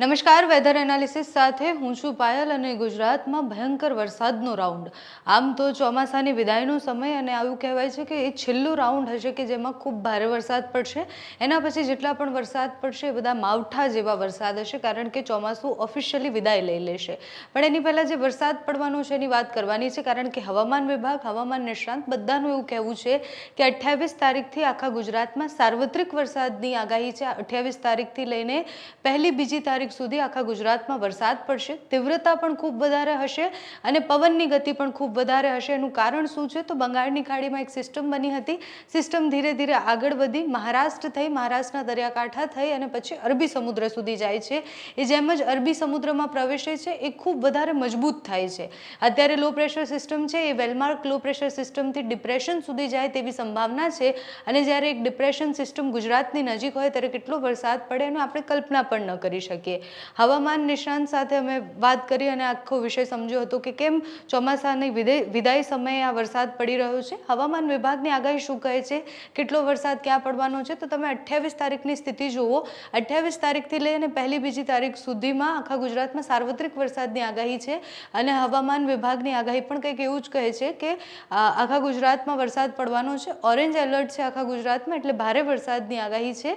નમસ્કાર weather analysis સાથે હું છું પાયલ અને ગુજરાતમાં ભયંકર વરસાદનો રાઉન્ડ આમ તો ચોમાસાની વિદાયનો સમય અને આવું કહેવાય છે કે એ છેલ્લો રાઉન્ડ હશે કે જેમાં ખૂબ ભારે વરસાદ પડશે. એના પછી જેટલા પણ વરસાદ પડશે એ બધા માવઠા જેવા વરસાદ હશે કારણ કે ચોમાસું ઓફિશિયલી વિદાય લઈ લેશે. પણ એની પહેલાં જે વરસાદ પડવાનો છે એની વાત કરવાની છે કારણ કે હવામાન વિભાગ, હવામાન નિષ્ણાંત બધાનું એવું કહેવું છે કે અઠ્યાવીસ તારીખથી આખા ગુજરાતમાં સાર્વત્રિક વરસાદની આગાહી છે. અઠ્યાવીસ તારીખથી લઈને પહેલી બીજી તારીખ સુધી આખા ગુજરાતમાં વરસાદ પડશે. તીવ્રતા પણ ખૂબ વધારે હશે અને પવનની ગતિ પણ ખૂબ વધારે હશે. એનું કારણ શું છે? તો બંગાળની ખાડીમાં એક સિસ્ટમ બની હતી. સિસ્ટમ ધીરે ધીરે આગળ વધી. મહારાષ્ટ્ર થઈ, મહારાષ્ટ્રના દરિયાકાંઠા થઈ અને પછી અરબી સમુદ્ર સુધી જાય છે. એ જેમ જ અરબી સમુદ્રમાં પ્રવેશે છે, એ ખૂબ વધારે મજબૂત થાય છે. અત્યારે લો પ્રેશર સિસ્ટમ છે, એ વેલમાર્ક લો પ્રેશર સિસ્ટમથી ડિપ્રેશન સુધી જાય તેવી સંભાવના છે. અને જ્યારે એક ડિપ્રેશન સિસ્ટમ ગુજરાતની નજીક હોય, ત્યારે કેટલો વરસાદ પડે એનો આપણે કલ્પના પણ ન કરી શકીએ. હવામાન નિષ્ણાંત સાથે અમે વાત કરી અને આખો વિષય સમજ્યો હતો કે કેમ ચોમાસાની વિદાય સમયે આ વરસાદ પડી રહ્યો છે. હવામાન વિભાગની આગાહી શું કહે છે? કેટલો વરસાદ ક્યાં પડવાનો છે? તો તમે અઠ્યાવીસ તારીખની સ્થિતિ જુઓ. અઠ્યાવીસ તારીખથી લઈને પહેલી બીજી તારીખ સુધીમાં આખા ગુજરાતમાં સાર્વત્રિક વરસાદની આગાહી છે અને હવામાન વિભાગની આગાહી પણ કંઈક એવું જ કહે છે કે આખા ગુજરાતમાં વરસાદ પડવાનો છે. ઓરેન્જ એલર્ટ છે આખા ગુજરાતમાં એટલે ભારે વરસાદની આગાહી છે.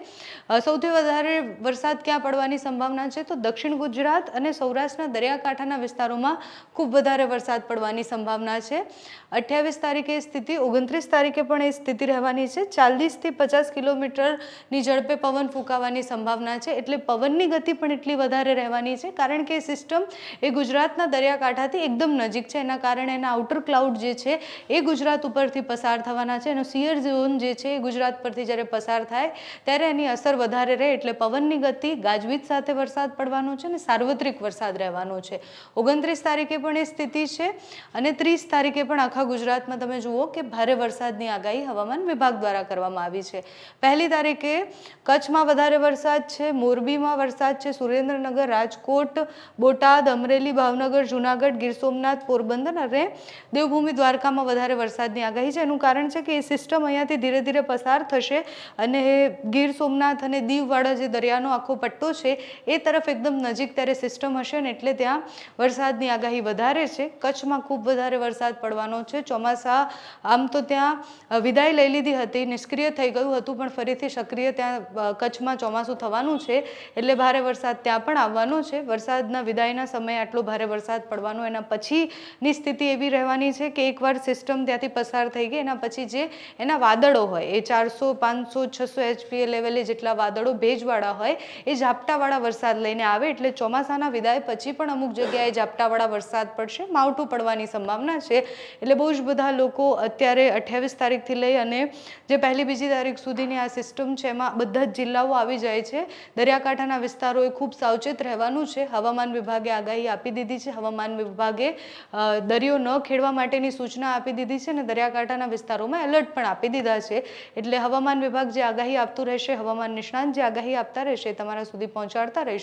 સૌથી વધારે વરસાદ ક્યાં પડવાની સંભાવના છે, તો દક્ષિણ ગુજરાત અને સૌરાષ્ટ્રના દરિયાકાંઠાના વિસ્તારોમાં ખૂબ વધારે વરસાદ પડવાની સંભાવના છે. અઠ્યાવીસ તારીખે સ્થિતિ, ઓગણત્રીસ તારીખે પણ એ સ્થિતિ રહેવાની છે. ચાલીસથી પચાસ કિલોમીટરની ઝડપે પવન ફૂંકાવાની સંભાવના છે. એટલે પવનની ગતિ પણ એટલી વધારે રહેવાની છે, કારણ કે એ સિસ્ટમ એ ગુજરાતના દરિયાકાંઠાથી એકદમ નજીક છે. એના કારણે એના આઉટર ક્લાઉડ જે છે, એ ગુજરાત ઉપરથી પસાર થવાના છે. એનો સિયર ઝોન જે છે, એ ગુજરાત પરથી જ્યારે પસાર થાય, ત્યારે એની અસર વધારે રહે. એટલે પવનની ગતિ, ગાજવીજ સાથે વરસાદ પડવાનો છે અને સાર્વત્રિક વરસાદ રહેવાનો છે. ઓગણત્રીસ તારીખે પણ એ સ્થિતિ છે અને ત્રીસ તારીખે પણ આખા ગુજરાતમાં તમે જુઓ કે ભારે વરસાદની આગાહી હવામાન વિભાગ દ્વારા કરવામાં આવી છે. પહેલી તારીખે કચ્છમાં વધારે વરસાદ છે, મોરબીમાં વરસાદ છે, સુરેન્દ્રનગર, રાજકોટ, બોટાદ, અમરેલી, ભાવનગર, જુનાગઢ, ગીર સોમનાથ, પોરબંદર અને દેવભૂમિ દ્વારકામાં વધારે વરસાદની આગાહી છે. એનું કારણ છે કે એ સિસ્ટમ અહીંયાથી ધીરે ધીરે પસાર થશે અને ગીર સોમનાથ અને દીવવાળા જે દરિયાનો આખો પટ્ટો છે, એ એકદમ નજીક ત્યારે સિસ્ટમ હશે ને એટલે ત્યાં વરસાદની આગાહી વધારે છે. કચ્છમાં ખૂબ વધારે વરસાદ પડવાનો છે. ચોમાસા આમ તો ત્યાં વિદાય લઈ લીધી હતી. નિષ્ક્રિય થઈ ગયું હતું, પણ ફરીથી સક્રિય ત્યાં કચ્છમાં ચોમાસું થવાનું છે. એટલે ભારે વરસાદ ત્યાં પણ આવવાનો છે. વરસાદના વિદાયના સમયે આટલો ભારે વરસાદ પડવાનો, એના પછીની સ્થિતિ એવી રહેવાની છે કે એકવાર સિસ્ટમ ત્યાંથી પસાર થઈ ગઈ, એના પછી જે એના વાદળો હોય, એ ચારસો, પાંચસો, છસો એચપીએ લેવલે જેટલા વાદળો ભેજવાળા હોય, એ ઝાપટાવાળા વરસાદ લઈને આવે એટલે ચોમાસાના વિદાય પછી પણ અમુક જગ્યાએ ઝાપટાવાળા વરસાદ પડશે, માવઠું પડવાની સંભાવના છે. એટલે બહુ જ બધા લોકો અત્યારે અઠ્યાવીસ તારીખથી લઈ અને જે પહેલી બીજી તારીખ સુધીની આ સિસ્ટમ છે, એમાં બધા જ જિલ્લાઓ આવી જાય છે. દરિયાકાંઠાના વિસ્તારોએ ખૂબ સાવચેત રહેવાનું છે. હવામાન વિભાગે આગાહી આપી દીધી છે. હવામાન વિભાગે દરિયો ન ખેડવા માટેની સૂચના આપી દીધી છે અને દરિયાકાંઠાના વિસ્તારોમાં એલર્ટ પણ આપી દીધા છે. એટલે હવામાન વિભાગ જે આગાહી આપતું રહેશે, હવામાન નિષ્ણાંત જે આગાહી આપતા રહેશે, તમારા સુધી પહોંચાડતા રહીશું.